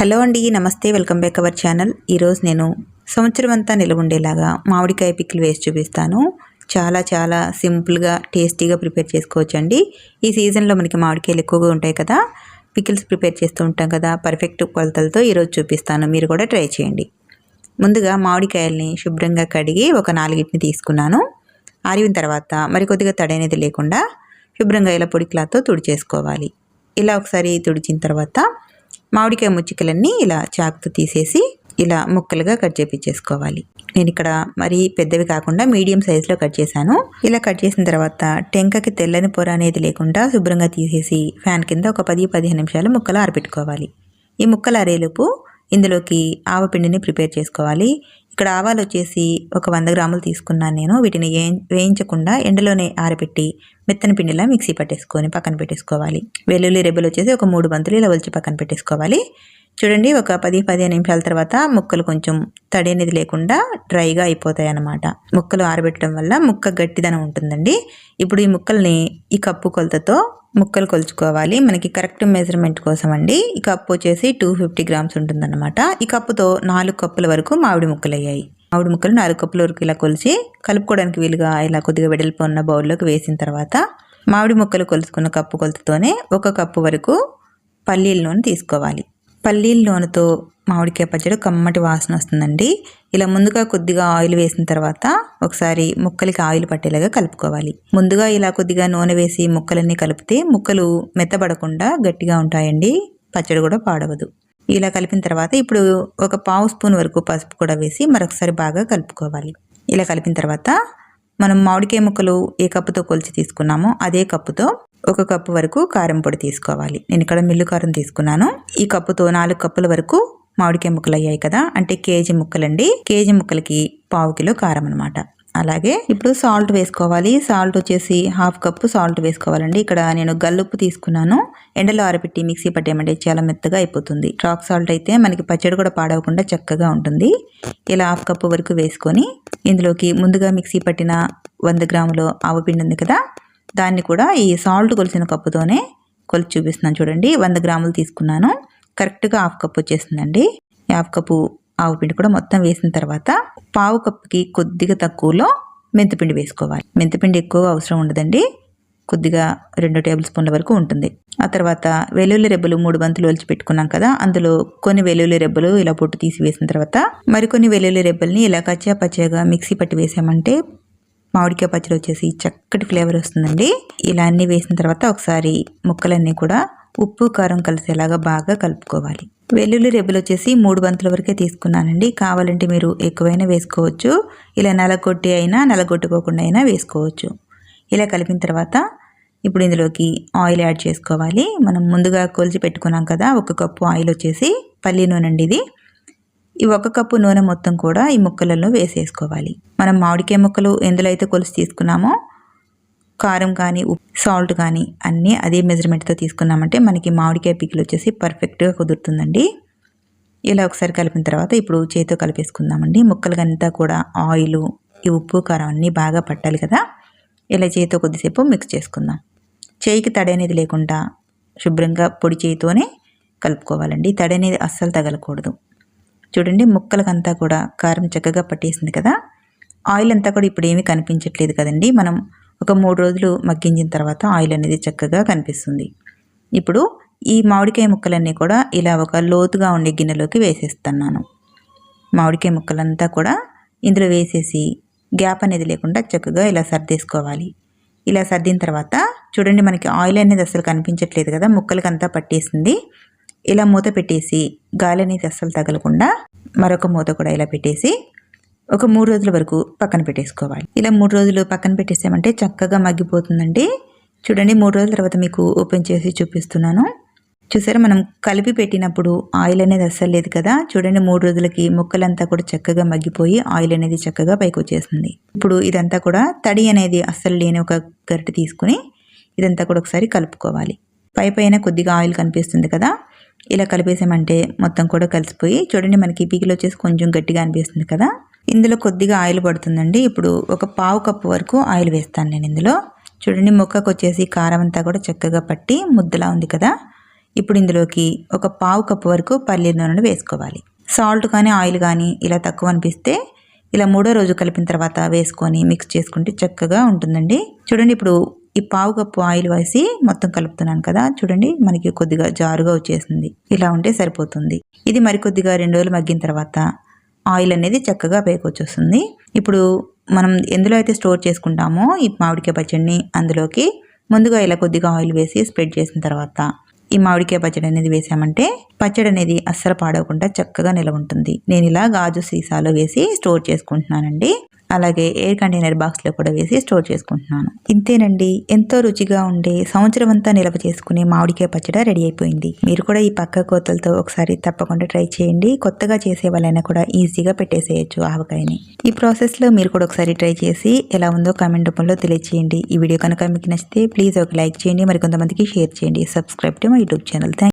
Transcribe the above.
Hello అండి నమస్తే welcome back our channel. ఈరోజు నేను సంవత్సరం అంతా నిలవుండేలాగా మామిడికాయ పిక్కిలు వేసి చూపిస్తాను. చాలా చాలా సింపుల్గా టేస్టీగా ప్రిపేర్ చేసుకోవచ్చు అండి ఈ సీజన్లో మనకి మామిడికాయలు ఎక్కువగా ఉంటాయి కదా పికిల్స్ ప్రిపేర్ చేస్తూ ఉంటాం కదా పర్ఫెక్ట్ కొలతలతో ఈరోజు చూపిస్తాను. మీరు కూడా ట్రై చేయండి. ముందుగా మామిడికాయల్ని శుభ్రంగా కడిగి ఒక నాలుగింటిని తీసుకున్నాను. ఆరిన తర్వాత మరి కొద్దిగా లేకుండా శుభ్రంగా ఇలా పొడి క్లాత్తో తుడిచేసుకోవాలి. ఇలా ఒకసారి తుడిచిన తర్వాత మామిడికాయ ముచ్చికలన్నీ ఇలా చాకుతో తీసేసి ఇలా ముక్కలుగా కట్ చేపించేసుకోవాలి. నేను ఇక్కడ మరీ పెద్దవి కాకుండా మీడియం సైజులో కట్ చేశాను. ఇలా కట్ చేసిన తర్వాత టెంకకి తెల్లని పొర అనేది లేకుండా శుభ్రంగా తీసేసి ఫ్యాన్ కింద ఒక పది పదిహేను నిమిషాలు ముక్కలు ఆరబెట్టుకోవాలి ఈ ముక్కలు అరేలోపు ఇందులోకి ఆవపిండిని ప్రిపేర్ చేసుకోవాలి. ఇక్కడ ఆవాలు వచ్చేసి ఒక వంద గ్రాములు తీసుకున్నాను నేను. వీటిని వేయించకుండా ఎండలోనే ఆరబెట్టి మెత్తని పిండిలా మిక్సీ పట్టేసుకొని పక్కన పెట్టేసుకోవాలి. వెల్లుల్లి రెబ్బలు వచ్చేసి ఒక మూడు బంతులు ఇలా ఒలిచి పక్కన పెట్టేసుకోవాలి. చూడండి ఒక పది పదిహేను నిమిషాల తర్వాత ముక్కలు కొంచెం తడి అనేది లేకుండా డ్రైగా అయిపోతాయి అన్నమాట ముక్కలు ఆరబెట్టడం వల్ల ముక్క గట్టిదనం ఉంటుందండి. ఇప్పుడు ఈ ముక్కల్ని ఈ కప్పు కొలతతో ముక్కలు కొలుచుకోవాలి. మనకి కరెక్ట్ మెజర్మెంట్ కోసం అండి ఈ కప్పు వచ్చేసి టూ ఫిఫ్టీ గ్రామ్స్ ఉంటుందన్నమాట. ఈ కప్పుతో నాలుగు కప్పుల వరకు మామిడి ముక్కలు అయ్యాయి మామిడి ముక్కలు నాలుగు కప్పుల వరకు ఇలా కొలిచి కలుపుకోవడానికి వీలుగా ఇలా కొద్దిగా వెడల్పు ఉన్న బౌల్లోకి వేసిన తర్వాత మామిడి ముక్కలు కొలుచుకున్న కప్పు కొలతతోనే ఒక కప్పు వరకు పల్లీల నూనె తీసుకోవాలి. పల్లీల నూనెతో మామిడికాయ పచ్చడి కమ్మటి వాసన వస్తుందండి. ఇలా ముందుగా కొద్దిగా ఆయిల్ వేసిన తర్వాత ఒకసారి ముక్కలకి ఆయిల్ పట్టేలాగా కలుపుకోవాలి. ముందుగా ఇలా కొద్దిగా నూనె వేసి ముక్కలన్నీ కలిపితే ముక్కలు మెత్తబడకుండా గట్టిగా ఉంటాయండి. పచ్చడి కూడా పాడవదు. ఇలా కలిపిన తర్వాత ఇప్పుడు ఒక పావు స్పూన్ వరకు పసుపు కూడా వేసి మరొకసారి బాగా కలుపుకోవాలి. ఇలా కలిపిన తర్వాత మనం మామిడికాయ ముక్కలు ఏ కప్పుతో కొలిచి తీసుకున్నామో అదే కప్పుతో ఒక కప్పు వరకు కారం పొడి తీసుకోవాలి. నేను ఇక్కడ మిల్లు కారం తీసుకున్నాను. ఈ కప్పుతో నాలుగు కప్పుల వరకు మామిడికాయ ముక్కలు అయ్యాయి కదా. అంటే కేజీ ముక్కలండి. కేజీ ముక్కలకి పావు కిలో కారం అనమాట అలాగే ఇప్పుడు సాల్ట్ వేసుకోవాలి. సాల్ట్ వచ్చేసి హాఫ్ కప్పు సాల్ట్ వేసుకోవాలండి. ఇక్కడ నేను గల్లుప్పు తీసుకున్నాను. ఎండలో ఆరబెట్టి మిక్సీ పట్టేయమంటే చాలా మెత్తగా అయిపోతుంది. రాక్ సాల్ట్ అయితే మనకి పచ్చడి కూడా పాడవకుండా చక్కగా ఉంటుంది. ఇలా హాఫ్ కప్పు వరకు వేసుకొని ఇందులోకి ముందుగా మిక్సీ పట్టిన వంద గ్రాములు ఆవపిండి ఉంది కదా దాన్ని కూడా ఈ సాల్ట్ కొలిసిన కప్పుతోనే కొలిచి చూపిస్తున్నాను చూడండి. వంద గ్రాములు తీసుకున్నాను. కరెక్ట్గా హాఫ్ కప్ వచ్చేసిందండి. హాఫ్ కప్పు ఆవు పిండి కూడా మొత్తం వేసిన తర్వాత పావు కప్పుకి కొద్దిగా తక్కువలో మెంతిపిండి వేసుకోవాలి. మెంతిపిండి ఎక్కువ అవసరం ఉండదండి. కొద్దిగా రెండు టేబుల్ స్పూన్ల వరకు ఉంటుంది. ఆ తర్వాత వెల్లుల్లి రెబ్బలు మూడు బంతులు ఒలిచి పెట్టుకున్నాం కదా అందులో కొన్ని వెల్లుల్లి రెబ్బలు ఇలా పొట్టు తీసి వేసిన తర్వాత మరికొన్ని వెల్లుల్లి రెబ్బల్ని ఇలా కచ్చా పచ్చగా మిక్సీ పట్టి వేసామంటే మామిడికాయ పచ్చడి వచ్చేసి చక్కటి ఫ్లేవర్ వస్తుందండి. ఇలా అన్నీ వేసిన తర్వాత ఒకసారి ముక్కలన్నీ కూడా ఉప్పు కారం కలిసేలాగా బాగా కలుపుకోవాలి. వెల్లుల్లి రెబ్బలు వచ్చేసి మూడు వంతుల వరకే తీసుకున్నానండి. కావాలంటే మీరు ఎక్కువైనా వేసుకోవచ్చు. ఇలా నలగొట్టి అయినా నలగొట్టుకోకుండా అయినా వేసుకోవచ్చు. ఇలా కలిపిన తర్వాత ఇప్పుడు ఇందులోకి ఆయిల్ యాడ్ చేసుకోవాలి. మనం ముందుగా కొలిచి పెట్టుకున్నాం కదా ఒక కప్పు ఆయిల్ వచ్చేసి పల్లి నూనె అండి ఇది. ఈ ఒక కప్పు నూనె మొత్తం కూడా ఈ ముక్కలలో వేసేసుకోవాలి. మనం మామిడికాయ ముక్కలు ఎందులో అయితే కొలిసి తీసుకున్నామో కారం కానీ సాల్ట్ కానీ అన్నీ అదే మెజర్మెంట్తో తీసుకున్నామంటే మనకి మామిడికాయ పికిల్ వచ్చేసి పర్ఫెక్ట్గా కుదురుతుందండి. ఇలా ఒకసారి కలిపిన తర్వాత ఇప్పుడు చేతితో కలిపేసుకుందామండి. ముక్కలకంతా కూడా ఆయిల్ ఈ ఉప్పు కారం అన్నీ బాగా పట్టాలి కదా. ఇలా చేతితో కొద్దిసేపు మిక్స్ చేసుకుందాం. చేయికి తడి అనేది లేకుండా శుభ్రంగా పొడి చేయితోనే కలుపుకోవాలండి. తడి అనేది అస్సలు తగలకూడదు. చూడండి ముక్కలకంతా కూడా కారం చక్కగా పట్టేసింది కదా. ఆయిల్ అంతా కూడా ఇప్పుడు ఏమీ కనిపించట్లేదు కదండి. మనం ఒక మూడు రోజులు మగ్గించిన తర్వాత ఆయిల్ అనేది చక్కగా కనిపిస్తుంది. ఇప్పుడు ఈ మామిడికాయ ముక్కలన్నీ కూడా ఇలా ఒక లోతుగా ఉండే గిన్నెలోకి వేసేస్తున్నాను. మామిడికాయ ముక్కలంతా కూడా ఇందులో వేసేసి గ్యాప్ అనేది లేకుండా చక్కగా ఇలా సర్దేసుకోవాలి. ఇలా సర్దిన తర్వాత చూడండి మనకి ఆయిల్ అనేది అసలు కనిపించట్లేదు కదా ముక్కలకంతా పట్టేసింది. ఇలా మూత పెట్టేసి గాలి అనేది అస్సలు తగలకుండా మరొక మూత కూడా ఇలా పెట్టేసి ఒక మూడు రోజుల వరకు పక్కన పెట్టేసుకోవాలి. ఇలా మూడు రోజులు పక్కన పెట్టేసామంటే చక్కగా మగ్గిపోతుందండి. చూడండి మూడు రోజుల తర్వాత మీకు ఓపెన్ చేసి చూపిస్తున్నాను. చూసారా మనం కలిపి పెట్టినప్పుడు ఆయిల్ అనేది అస్సలు లేదు కదా? చూడండి మూడు రోజులకి ముక్కలంతా కూడా చక్కగా మగ్గిపోయి ఆయిల్ అనేది చక్కగా పైకి వచ్చేసింది ఇప్పుడు ఇదంతా కూడా తడి అనేది అస్సలు లేని ఒక గరిటె తీసుకుని ఇదంతా కూడా ఒకసారి కలుపుకోవాలి. పై పైన కొద్దిగా ఆయిల్ కనిపిస్తుంది కదా? ఇలా కలిపేసామంటే మొత్తం కూడా కలిసిపోయి చూడండి మనకి పీకిలు వచ్చేసి కొంచెం గట్టిగా అనిపిస్తుంది కదా? ఇందులో కొద్దిగా ఆయిల్ పడుతుందండి. ఇప్పుడు ఒక పావు కప్పు వరకు ఆయిల్ వేస్తాను నేను ఇందులో. చూడండి ముక్కకు వచ్చేసి కారం అంతా కూడా చక్కగా పట్టి ముద్దలా ఉంది కదా. ఇప్పుడు ఇందులోకి ఒక పావు కప్పు వరకు పల్లీల నూనెను వేసుకోవాలి. సాల్ట్ కానీ ఆయిల్ కానీ ఇలా తక్కువ అనిపిస్తే ఇలా మూడో రోజు కలిపిన తర్వాత వేసుకొని మిక్స్ చేసుకుంటే చక్కగా ఉంటుందండి. చూడండి ఇప్పుడు ఈ పావు కప్పు ఆయిల్ వేసి మొత్తం కలుపుతున్నాను కదా. చూడండి మనకి కొద్దిగా జారుగా వచ్చేసింది. ఇలా ఉంటే సరిపోతుంది. ఇది మరికొద్దిగా రెండు రోజులు మగ్గిన తర్వాత ఆయిల్ అనేది చక్కగా పేకొచ్చేస్తుంది ఇప్పుడు మనం ఎందులో అయితే స్టోర్ చేసుకుంటామో ఈ మామిడికాయ పచ్చడిని అందులోకి ముందుగా ఇలా కొద్దిగా ఆయిల్ వేసి స్ప్రెడ్ చేసిన తర్వాత ఈ మామిడికాయ పచ్చడి అనేది వేసామంటే పచ్చడి అనేది అస్సలు పాడవకుండా చక్కగా నిలవ ఉంటుంది. నేను ఇలా గాజు సీసాలో వేసి స్టోర్ చేసుకుంటున్నానండి. అలాగే ఎయిర్ కంటైనర్ బాక్స్లో కూడా వేసి స్టోర్ చేసుకుంటున్నాను. ఇంతేనండి. ఎంతో రుచిగా ఉండే సంవత్సరం అంతా నిల్వ చేసుకునే మామిడికాయ పచ్చడి రెడీ అయిపోయింది. మీరు కూడా ఈ పక్క కోతలతో ఒకసారి తప్పకుండా ట్రై చేయండి. కొత్తగా చేసే వాళ్ళైనా కూడా ఈజీగా పెట్టేసేయచ్చు ఆవకాయని. ఈ ప్రాసెస్లో మీరు కూడా ఒకసారి ట్రై చేసి ఎలా ఉందో కామెంట్ రూపంలో తెలియచేయండి. ఈ వీడియో కనుక మీకు నచ్చితే ప్లీజ్ ఒక లైక్ చేయండి. మరి కొంతమందికి షేర్ చేయండి. Subscribe to my YouTube channel. Thank